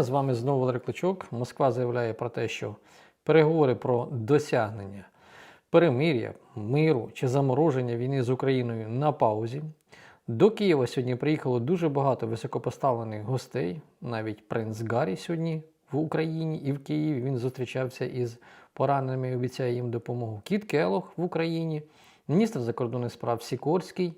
З вами знову Валерій Кличок. Москва заявляє про те, що переговори про досягнення перемир'я, миру чи замороження війни з Україною на паузі. До Києва сьогодні приїхало дуже багато високопоставлених гостей. Навіть принц Гаррі сьогодні в Україні і в Києві. Він зустрічався із пораненими і обіцяє їм допомогу. Кіт Келох в Україні, міністр закордонних справ Сікорський,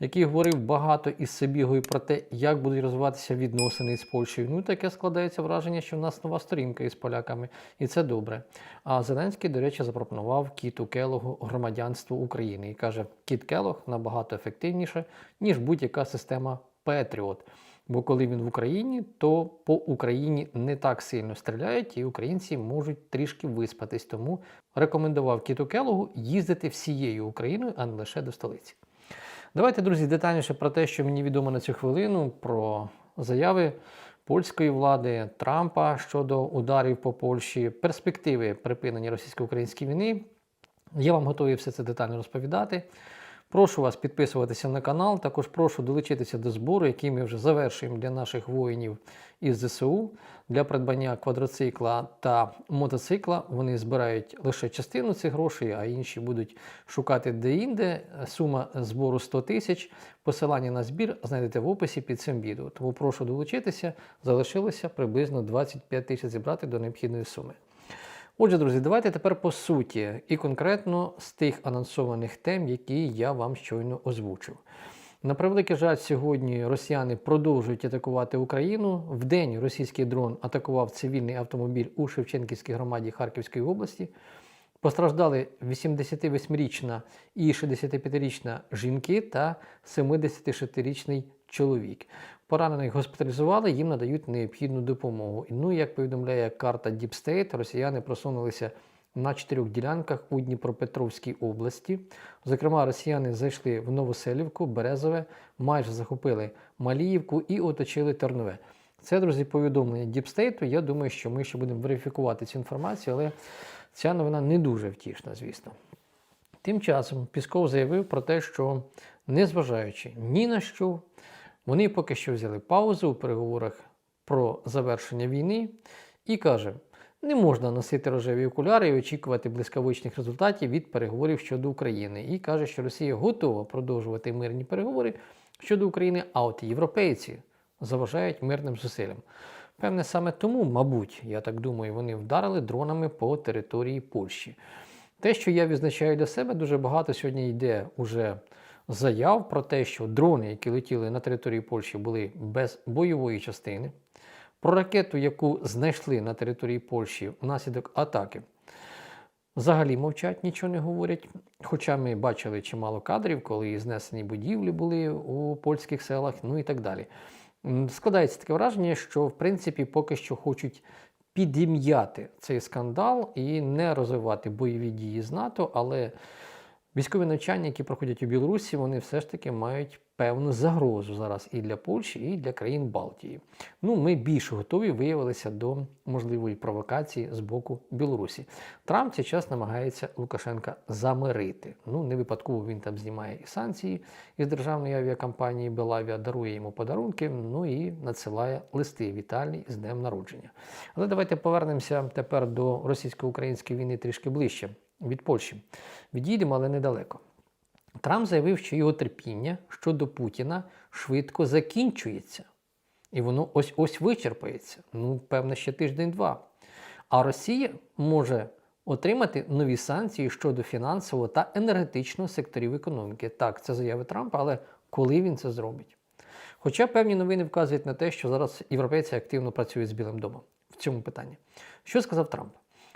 який говорив багато із Сибігою про те, як будуть розвиватися відносини з Польщею. Ну, таке складається враження, що в нас нова сторінка із поляками, і це добре. А Зеленський, до речі, запропонував Кіту Келогу громадянство України і каже, Кіт Келог набагато ефективніше, ніж будь-яка система Петріот. Бо коли він в Україні, то по Україні не так сильно стріляють, і українці можуть трішки виспатись. Тому рекомендував Кіту Келогу їздити всією Україною, а не лише до столиці. Давайте, друзі, детальніше про те, що мені відомо на цю хвилину, про заяви польської влади Трампа щодо ударів по Польщі, перспективи припинення російсько-української війни. Я вам готовий все це детально розповідати. Прошу вас підписуватися на канал. Також прошу долучитися до збору, який ми вже завершуємо для наших воїнів із ЗСУ для придбання квадроцикла та мотоцикла. Вони збирають лише частину цих грошей, а інші будуть шукати де-інде. Сума збору 100 тисяч. Посилання на збір знайдете в описі під цим відео. Тому прошу долучитися. Залишилося приблизно 25 тисяч зібрати до необхідної суми. Отже, друзі, давайте тепер по суті і конкретно з тих анонсованих тем, які я вам щойно озвучив. На превеликий жаль, сьогодні росіяни продовжують атакувати Україну. В день російський дрон атакував цивільний автомобіль у Шевченківській громаді Харківської області. Постраждали 88-річна і 65-річна жінки та 76-річний чоловік. Поранених госпіталізували, їм надають необхідну допомогу. Ну, як повідомляє карта Deep State, росіяни просунулися на чотирьох ділянках у Дніпропетровській області. Зокрема, росіяни зайшли в Новоселівку, Березове, майже захопили Маліївку і оточили Тернове. Це, друзі, повідомлення State. Я думаю, що ми ще будемо верифікувати цю інформацію, але ця новина не дуже втішна, звісно. Тим часом Пісков заявив про те, що незважаючи ні на що, вони поки що взяли паузу у переговорах про завершення війни і каже: не можна носити рожеві окуляри і очікувати блискавичних результатів від переговорів щодо України. І каже, що Росія готова продовжувати мирні переговори щодо України, а от європейці заважають мирним зусиллям. Певне, саме тому, мабуть, я так думаю, вони вдарили дронами по території Польщі. Те, що я відзначаю для себе, дуже багато сьогодні йде уже заяв про те, що дрони, які летіли на території Польщі, були без бойової частини. Про ракету, яку знайшли на території Польщі внаслідок атаки, взагалі мовчать, нічого не говорять. Хоча ми бачили чимало кадрів, коли знесені будівлі були у польських селах, ну і так далі. Складається таке враження, що в принципі поки що хочуть підім'яти цей скандал і не розвивати бойові дії з НАТО, але військові навчання, які проходять у Білорусі, вони все ж таки мають певну загрозу зараз і для Польщі, і для країн Балтії. Ну, ми більш готові виявилися до можливої провокації з боку Білорусі. Трамп цей час намагається Лукашенка замирити. Ну, не випадково він там знімає і санкції із державної авіакомпанії Белавіа, дарує йому подарунки, ну і надсилає листи вітальні з днем народження. Але давайте повернемося тепер до російсько-української війни трішки ближче від Польщі. Відійдемо, але недалеко. Трамп заявив, що його терпіння щодо Путіна швидко закінчується. І воно ось ось вичерпається. Ну, певно, ще тиждень-два. А Росія може отримати нові санкції щодо фінансового та енергетичного секторів економіки. Так, це заяви Трампа, але коли він це зробить? Хоча певні новини вказують на те, що зараз європейці активно працюють з Білим домом в цьому питанні. Що сказав Трамп?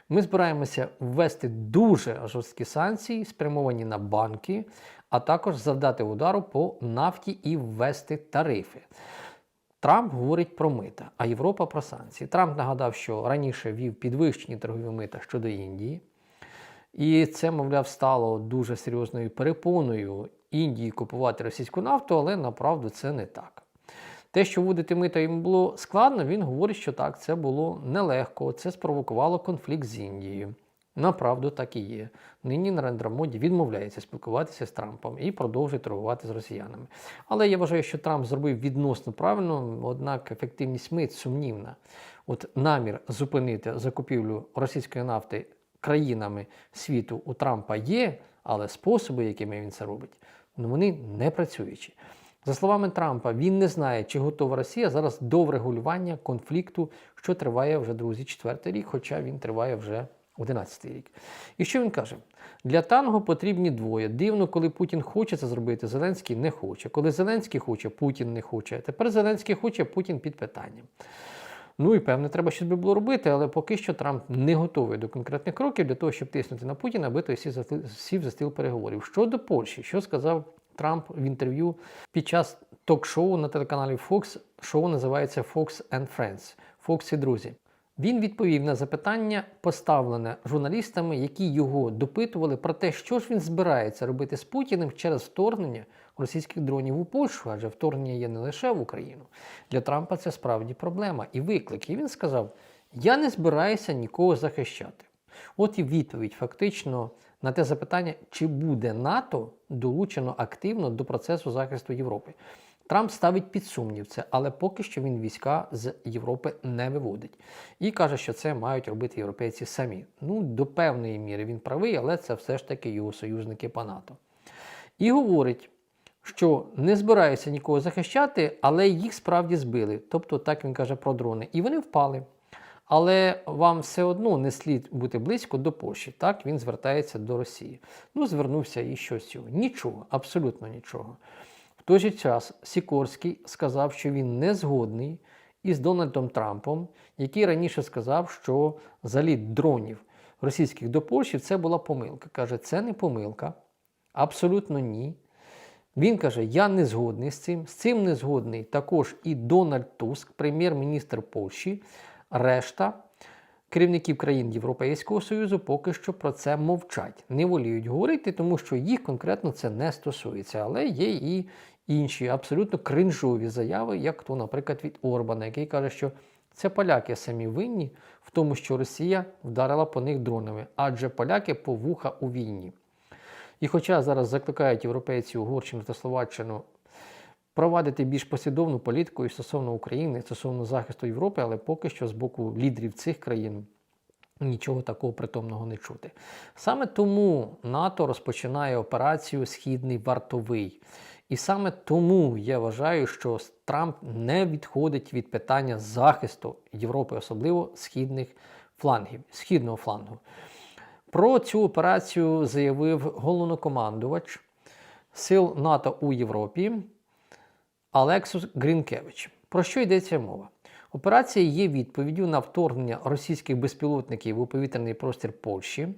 Ми збираємося ввести дуже жорсткі санкції, спрямовані на банки, а також завдати удару по нафті і ввести тарифи. Трамп говорить про мита, а Європа про санкції. Трамп нагадав, що раніше вів підвищені торгові мита щодо Індії. І це, мовляв, стало дуже серйозною перепоною Індії купувати російську нафту, але направду це не так. Те, що вводити мита йому було складно, він говорить, що так, це було нелегко, це спровокувало конфлікт з Індією. Направду так і є. Нині Нарендра Моді відмовляється спілкуватися з Трампом і продовжує торгувати з росіянами. Але я вважаю, що Трамп зробив відносно правильно, однак ефективність мит сумнівна. от намір зупинити закупівлю російської нафти країнами світу у Трампа є, але способи, якими він це робить, ну вони не працюючі. За словами Трампа, він не знає, чи готова Росія зараз до врегулювання конфлікту, що триває вже друзі четвертий рік, хоча він триває вже 11 рік. І що він каже? Для танго потрібні двоє. Дивно, коли Путін хоче це зробити, Зеленський не хоче. Коли Зеленський хоче, Путін не хоче. Тепер Зеленський хоче, Путін під питанням. Ну і певне, треба щось би було робити, але поки що Трамп не готовий до конкретних кроків для того, щоб тиснути на Путіна, аби той сів за стіл переговорів. Щодо Польщі, що сказав Трамп в інтерв'ю під час ток-шоу на телеканалі Fox, шоу називається Fox and Friends, Fox і друзі. Він відповів на запитання, поставлене журналістами, які його допитували про те, що ж він збирається робити з Путіним через вторгнення російських дронів у Польщу, адже вторгнення є не лише в Україну. Для Трампа це справді проблема і виклик. І він сказав: Я не збираюся нікого захищати. От і відповідь фактично на те запитання, чи буде НАТО долучено активно до процесу захисту Європи. Трамп ставить під сумнів це, але поки що він війська з Європи не виводить. І каже, що це мають робити європейці самі. Ну, до певної міри він правий, але це все ж таки його союзники по НАТО. І говорить, що не збираються нікого захищати, але їх справді збили. Тобто, так він каже про дрони. І вони впали. Але вам все одно не слід бути близько до Польщі. Так він звертається до Росії. Ну, звернувся і що з цього? Нічого, абсолютно нічого. В той же час Сікорський сказав, що він не згодний із Дональдом Трампом, який раніше сказав, що заліт дронів російських до Польщі це була помилка. Каже, це не помилка. Абсолютно ні. Він каже: Я не згодний з цим. З цим не згодний також і Дональд Туск, прем'єр-міністр Польщі. Решта керівників країн Європейського Союзу поки що про це мовчать, не воліють говорити, тому що їх конкретно це не стосується. Але є і інші абсолютно кринжові заяви, як то, наприклад, від Орбана, який каже, що це поляки самі винні в тому, що Росія вдарила по них дронами, адже поляки по вуха у війні. І хоча зараз закликають європейці Угорщину та Словаччину провадити більш послідовну політику і стосовно України, стосовно захисту Європи, але поки що з боку лідерів цих країн нічого такого притомного не чути. Саме тому НАТО розпочинає операцію Східний вартовий. І саме тому я вважаю, що Трамп не відходить від питання захисту Європи, особливо східних флангів, східного флангу. Про цю операцію заявив головнокомандувач сил НАТО у Європі Алексус Грінкевич. Про що йдеться мова? Операція є відповіддю на вторгнення російських безпілотників у повітряний простір Польщі.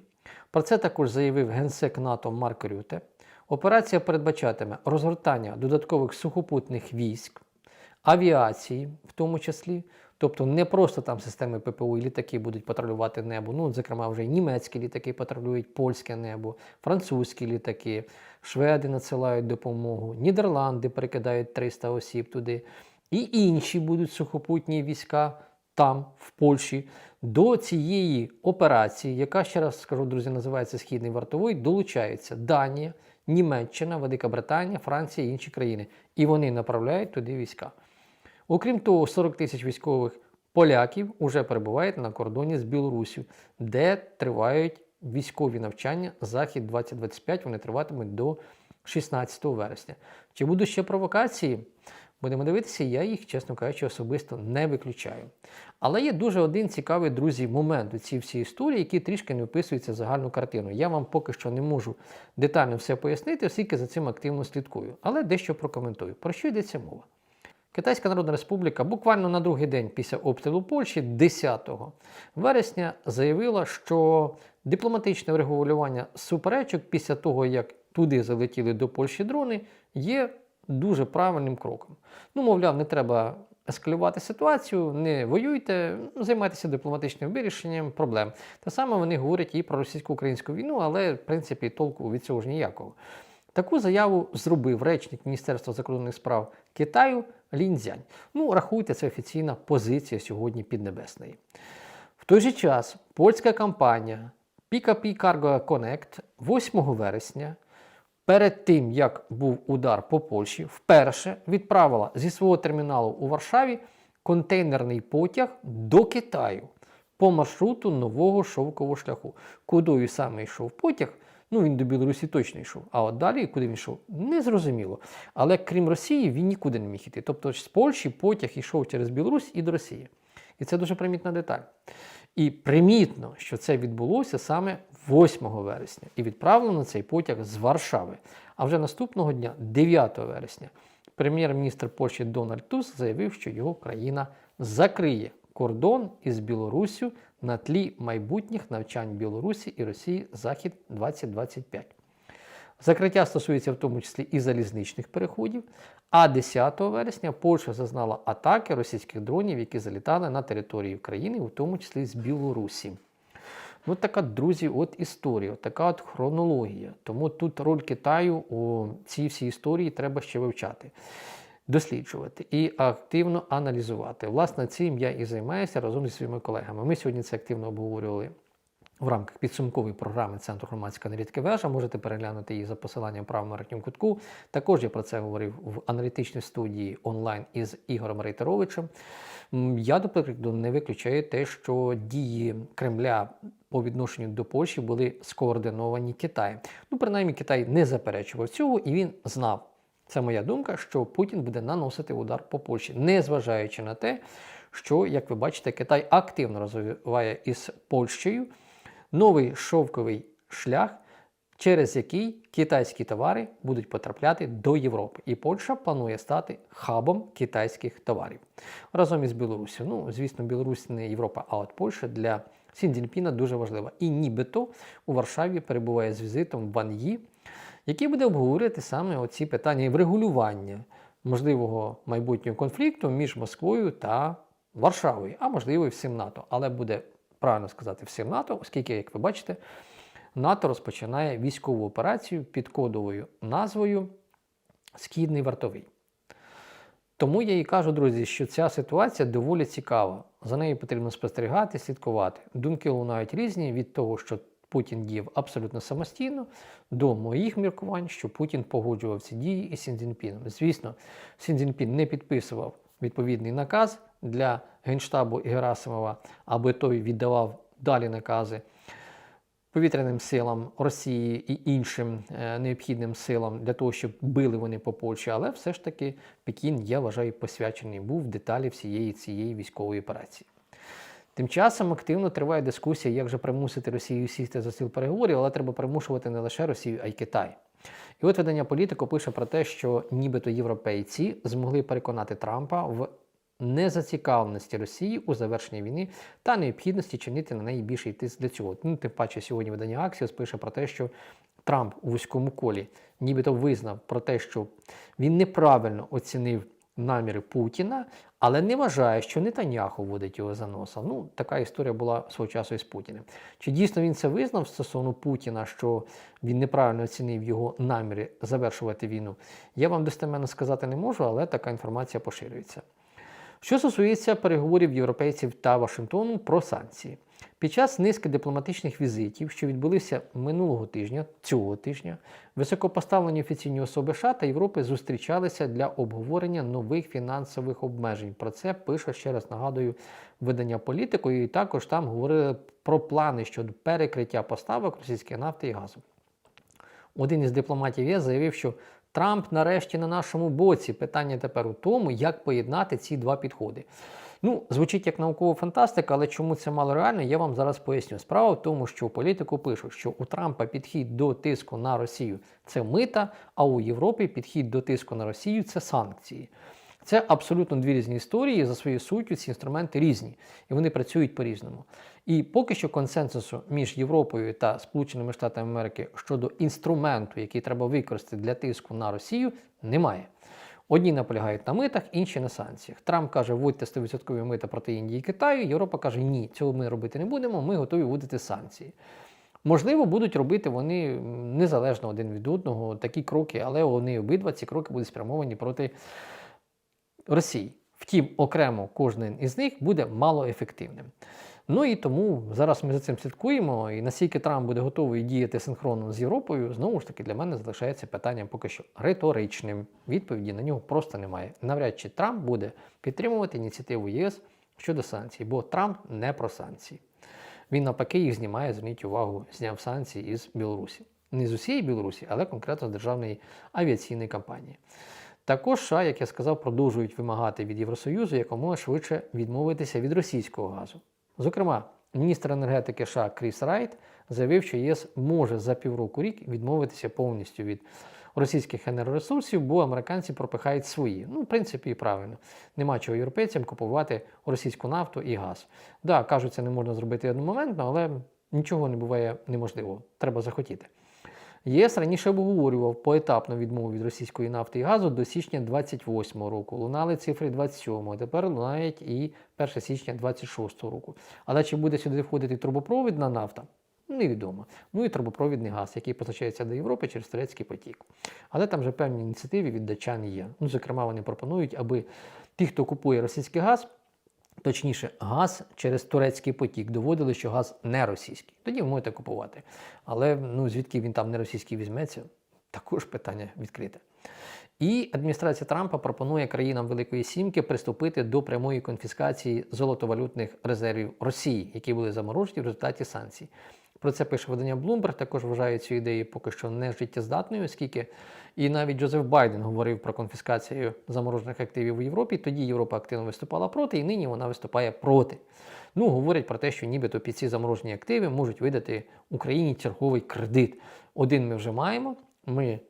Про це також заявив генсек НАТО Марк Рюте. Операція передбачатиме розгортання додаткових сухопутних військ, авіації, в тому числі, тобто не просто там системи ППО і літаки будуть патрулювати небо. Ну, зокрема, вже й німецькі літаки патрулюють польське небо, французькі літаки, шведи надсилають допомогу, Нідерланди перекидають 300 осіб туди, і інші будуть сухопутні війська там, в Польщі. До цієї операції, яка ще раз скажу, друзі, називається Східний вартовий, долучаються Данія, Німеччина, Велика Британія, Франція і інші країни. І вони направляють туди війська. Окрім того, 40 тисяч військових поляків вже перебувають на кордоні з Білорусію, де тривають військові навчання Захід 2025. Вони триватимуть до 16 вересня. Чи будуть ще провокації? Будемо дивитися, я їх, чесно кажучи, особисто не виключаю. Але є дуже один цікавий, друзі, момент у цій всій історії, який трішки не вписується в загальну картину. Я вам поки що не можу детально все пояснити, оскільки за цим активно слідкую. Але дещо прокоментую. Про що йдеться мова? Китайська Народна Республіка буквально на другий день після обстрілу Польщі, 10 вересня, заявила, що дипломатичне врегулювання суперечок після того, як туди залетіли до Польщі дрони, є дуже правильним кроком. Ну, мовляв, не треба ескалювати ситуацію, не воюйте, займайтеся дипломатичним вирішенням проблем. Те саме вони говорять і про російсько-українську війну, але в принципі толку від цього ж ніякого. Таку заяву зробив речник Міністерства закордонних справ Китаю Лінзянь. Ну, рахуйте, це офіційна позиція сьогодні Піднебесної. В той же час польська компанія PKP Cargo Connect 8 вересня, перед тим як був удар по Польщі, вперше відправила зі свого терміналу у Варшаві контейнерний потяг до Китаю по маршруту нового шовкового шляху. Кудою саме йшов потяг, ну він до Білорусі точно йшов. А от далі, куди він йшов, не зрозуміло. Але крім Росії, він нікуди не міг іти. Тобто з Польщі потяг йшов через Білорусь і до Росії. І це дуже примітна деталь. І примітно, що це відбулося саме 8 вересня, і відправлено цей потяг з Варшави. А вже наступного дня, 9 вересня, прем'єр-міністр Польщі Дональд Туск заявив, що його країна закриє кордон із Білоруссю на тлі майбутніх навчань Білорусі і Росії Захід 2025. Закриття стосується в тому числі і залізничних переходів. А 10 вересня Польща зазнала атаки російських дронів, які залітали на територію країни, у тому числі з Білорусі. Ну, така, друзі, от історія, така от хронологія. Тому тут роль Китаю у цій всій історії треба ще вивчати, досліджувати і активно аналізувати. Власне, цим я і займаюся разом зі своїми колегами. Ми сьогодні це активно обговорювали в рамках підсумкової програми Центру громадської аналітики вежа. Можете переглянути її за посиланням правому верхньому кутку. Також я про це говорив в аналітичній студії онлайн із Ігорем Рейтеровичем. Я, до прикладу, не виключаю те, що дії Кремля по відношенню до Польщі були скоординовані Китаєм. Ну, принаймні, Китай не заперечував цього, і він знав. Це моя думка, що Путін буде наносити удар по Польщі, незважаючи на те, що, як ви бачите, Китай активно розвиває із Польщею новий шовковий шлях, через який китайські товари будуть потрапляти до Європи. І Польща планує стати хабом китайських товарів разом із Білорусі. Ну, звісно, Білорусь не Європа, а от Польща для Сін Цзіньпіна дуже важлива. І нібито у Варшаві перебуває з візитом Ван Ї, який буде обговорювати саме оці питання і врегулювання можливого майбутнього конфлікту між Москвою та Варшавою, а можливо і всім НАТО. Але буде правильно сказати всім НАТО, оскільки, як ви бачите, НАТО розпочинає військову операцію під кодовою назвою Східний вартовий. Тому я і кажу, друзі, що ця ситуація доволі цікава. За нею потрібно спостерігати, слідкувати. Думки лунають різні від того, що Путін діяв абсолютно самостійно, до моїх міркувань, що Путін погоджував ці дії із Сіндзінпіном. Звісно, Сіндзінпін не підписував відповідний наказ для Генштабу і Герасимова, аби той віддавав далі накази повітряним силам Росії і іншим е, необхідним силам для того, щоб били вони по Польщі, але все ж таки Пекін, я вважаю, посвячений був в деталі всієї цієї військової операції. Тим часом активно триває дискусія, як же примусити Росію сісти за стіл переговорів, але треба примушувати не лише Росію, а й Китай. І от видання політико пише про те, що нібито європейці змогли переконати Трампа в незацікавленості Росії у завершенні війни та необхідності чинити на неї більший тиск для цього. Ну, тим паче, сьогодні видання Аксіос пише про те, що Трамп у вузькому колі нібито визнав про те, що він неправильно оцінив наміри Путіна, але не вважає, що Нетаньяху водить його за носа. Ну, така історія була свого часу із Путіним. Чи дійсно він це визнав стосовно Путіна, що він неправильно оцінив його наміри завершувати війну? Я вам достеменно сказати не можу, але така інформація поширюється. Що стосується переговорів європейців та Вашингтону про санкції, під час низки дипломатичних візитів, що відбулися минулого тижня, цього тижня, високопоставлені офіційні особи США та Європи зустрічалися для обговорення нових фінансових обмежень. Про це пише ще раз нагадую видання політику, і також там говорили про плани щодо перекриття поставок російської нафти і газу. Один із дипломатів ЄС заявив, що Трамп нарешті на нашому боці. Питання тепер у тому, як поєднати ці два підходи. Ну, звучить як наукова фантастика, але чому це мало реально, я вам зараз поясню. Справа в тому, що у політику пишуть, що у Трампа підхід до тиску на Росію це мита, а у Європі підхід до тиску на Росію це санкції. Це абсолютно дві різні історії. За своєю суттю ці інструменти різні, і вони працюють по-різному. І поки що консенсусу між Європою та Сполученими Штатами Америки щодо інструменту, який треба використати для тиску на Росію, немає. Одні наполягають на митах, інші на санкціях. Трамп каже, вводьте 100% мита проти Індії і Китаю. Європа каже, ні, цього ми робити не будемо, ми готові вводити санкції. Можливо, будуть робити вони незалежно один від одного такі кроки, але вони обидва ці кроки будуть спрямовані проти Росії. Втім, окремо кожен із них буде малоефективним. Ну і тому зараз ми за цим слідкуємо. І наскільки Трамп буде готовий діяти синхронно з Європою, знову ж таки для мене залишається питанням поки що риторичним. Відповіді на нього просто немає. Навряд чи Трамп буде підтримувати ініціативу ЄС щодо санкцій, бо Трамп не про санкції. Він навпаки їх знімає, зверніть увагу, зняв санкції із Білорусі. Не з усієї Білорусі, але конкретно з державної авіаційної компанії. Також США, як я сказав, продовжують вимагати від Євросоюзу якомога швидше відмовитися від російського газу. Зокрема, міністр енергетики США Кріс Райт заявив, що ЄС може за півроку рік відмовитися повністю від російських енергоресурсів, бо американці пропихають свої. Ну, в принципі, і правильно. Нема чого європейцям купувати російську нафту і газ. Да, кажуть, це не можна зробити одномоментно, але нічого не буває неможливо. Треба захотіти. ЄС раніше обговорював поетапну відмову від російської нафти і газу до січня 28 року. Лунали цифри 27, а тепер лунають і 1 січня 26 року. Але чи буде сюди входити трубопровідна нафта? Невідомо. Ну і трубопровідний газ, який постачається до Європи через турецький потік. Але там вже певні ініціативи від датчан є. Ну, зокрема, вони пропонують, аби ті, хто купує російський газ, Точніше, газ через турецький потік доводили, що газ не російський. Тоді ви можете купувати. Але ну, звідки він там не російський візьметься, також питання відкрите. І адміністрація Трампа пропонує країнам Великої Сімки приступити до прямої конфіскації золотовалютних резервів Росії, які були заморожені в результаті санкцій. Про це пише видання Bloomberg, також вважає цю ідею поки що не життєздатною, оскільки і навіть Джозеф Байден говорив про конфіскацію заморожених активів у Європі. Тоді Європа активно виступала проти, і нині вона виступає проти. Ну, говорять про те, що нібито під ці заморожені активи можуть видати Україні черговий кредит. Один ми вже маємо. Ми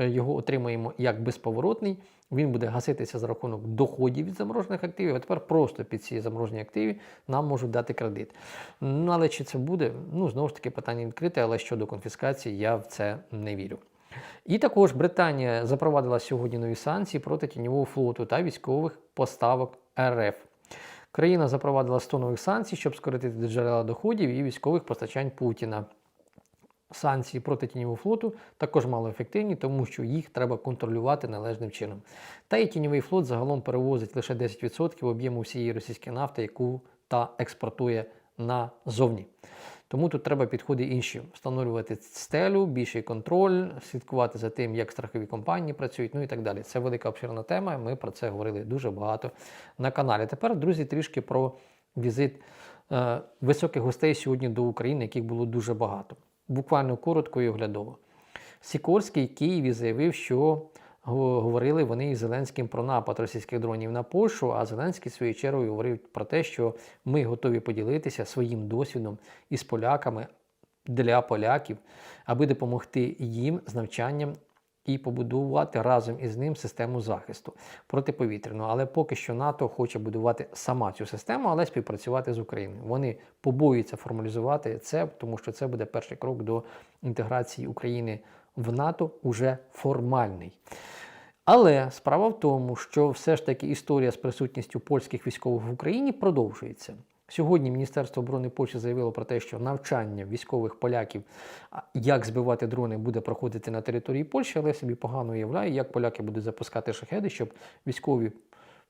е, його отримаємо як безповоротний. Він буде гаситися за рахунок доходів від заморожених активів, а тепер просто під ці заморожені активи нам можуть дати кредит. Ну, але чи це буде? Ну, знову ж таки, питання відкрите, але щодо конфіскації я в це не вірю. І також Британія запровадила сьогодні нові санкції проти тіньового флоту та військових поставок РФ. Країна запровадила 100 нових санкцій, щоб скоротити джерела доходів і військових постачань Путіна. Санкції проти тіньового флоту також мало ефективні, тому що їх треба контролювати належним чином. Та й тіньовий флот загалом перевозить лише 10% об'єму всієї російської нафти, яку та експортує назовні. Тому тут треба підходи інші: встановлювати стелю, більший контроль, слідкувати за тим, як страхові компанії працюють, ну і так далі. Це велика обширна тема. Ми про це говорили дуже багато на каналі. Тепер, друзі, трішки про візит е, високих гостей сьогодні до України, яких було дуже багато. Буквально коротко і оглядово. Сікорський Києві заявив, що говорили вони із Зеленським про напад російських дронів на Польщу, а Зеленський своєю чергою говорив про те, що ми готові поділитися своїм досвідом із поляками для поляків, аби допомогти їм з навчанням. І побудувати разом із ним систему захисту протиповітряного. Але поки що НАТО хоче будувати сама цю систему, але співпрацювати з Україною. Вони побоюються формалізувати це, тому що це буде перший крок до інтеграції України в НАТО уже формальний. Але справа в тому, що все ж таки історія з присутністю польських військових в Україні продовжується. Сьогодні Міністерство оборони Польщі заявило про те, що навчання військових поляків, як збивати дрони, буде проходити на території Польщі, але я собі погано уявляю, як поляки будуть запускати шахеди, щоб військові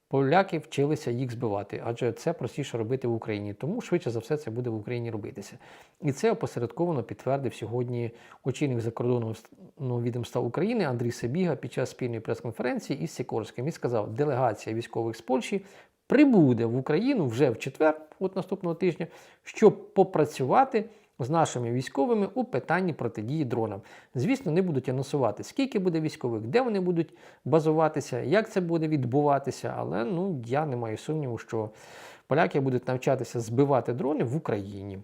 поляки вчилися їх збивати, адже це простіше робити в Україні. Тому швидше за все це буде в Україні робитися. І це опосередковано підтвердив сьогодні очільник закордонного відомства України Андрій Себіга під час спільної прес-конференції із Сікорським і сказав, делегація військових з Польщі прибуде в Україну вже в четвер, от наступного тижня, щоб попрацювати з нашими військовими у питанні протидії дронам. Звісно, не будуть анонсувати, скільки буде військових, де вони будуть базуватися, як це буде відбуватися, але ну, я не маю сумніву, що поляки будуть навчатися збивати дрони в Україні.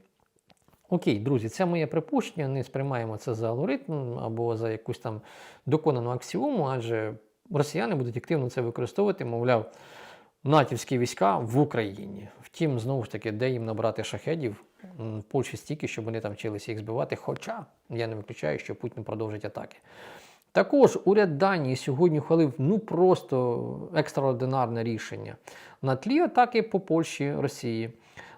Окей, друзі, це моє припущення. Не сприймаємо це за алгоритм або за якусь там доконану аксіому, адже росіяни будуть активно це використовувати, мовляв, натівські війська в Україні. Втім, знову ж таки, де їм набрати шахедів в Польщі стільки, щоб вони там вчилися їх збивати. Хоча я не виключаю, що Путін продовжить атаки. Також уряд Данії сьогодні ухвалив ну просто екстраординарне рішення на тлі атаки по Польщі Росії.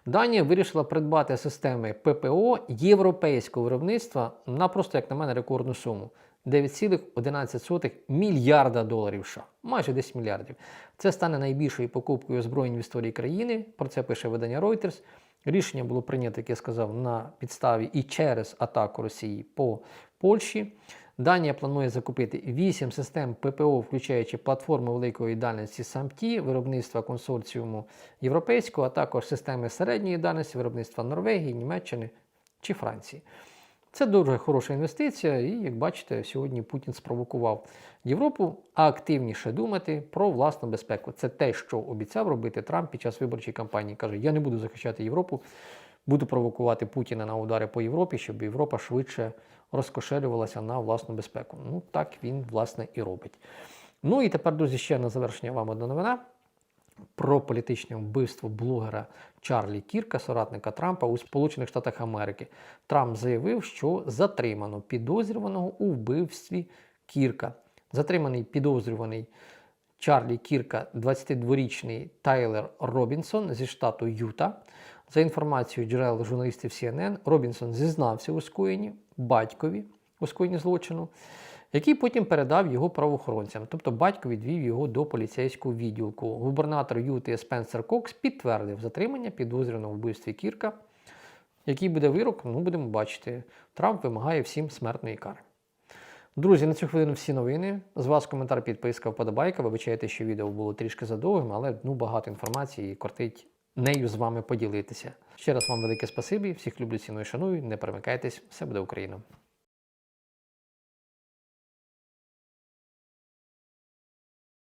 Данія вирішила придбати системи ППО європейського виробництва на просто, як на мене, рекордну суму. 9,11 мільярда доларів США, майже 10 мільярдів. Це стане найбільшою покупкою озброєнь в історії країни. Про це пише видання Reuters. Рішення було прийнято, як я сказав, на підставі і через атаку Росії по Польщі. Данія планує закупити 8 систем ППО, включаючи платформи великої дальності САМТі, виробництва консорціуму європейського, а також системи середньої дальності виробництва Норвегії, Німеччини чи Франції. Це дуже хороша інвестиція, і як бачите, сьогодні Путін спровокував Європу активніше думати про власну безпеку. Це те, що обіцяв робити Трамп під час виборчої кампанії. Каже: Я не буду захищати Європу, буду провокувати Путіна на удари по Європі, щоб Європа швидше розкошелювалася на власну безпеку. Ну так він власне і робить. Ну і тепер, друзі, ще на завершення вам одна новина про політичне вбивство блогера Чарлі Кірка, соратника Трампа у Сполучених Штатах Америки. Трамп заявив, що затримано підозрюваного у вбивстві Кірка. Затриманий підозрюваний Чарлі Кірка, 22-річний Тайлер Робінсон зі штату Юта. За інформацією джерел журналістів CNN, Робінсон зізнався у скоєнні батькові у скоєнні злочину, який потім передав його правоохоронцям. Тобто батько відвів його до поліцейського відділку. Губернатор Юти Спенсер Кокс підтвердив затримання підозрюваного вбивстві Кірка. Який буде вирок, ну будемо бачити. Трамп вимагає всім смертної кари. Друзі, на цю хвилину всі новини. З вас коментар, підписка, вподобайка. Вибачайте, що відео було трішки задовгим, але ну багато інформації і кортить нею з вами поділитися. Ще раз вам велике спасибі. Всіх люблю, ціную, шаную. Не перемикайтесь, все буде Україна.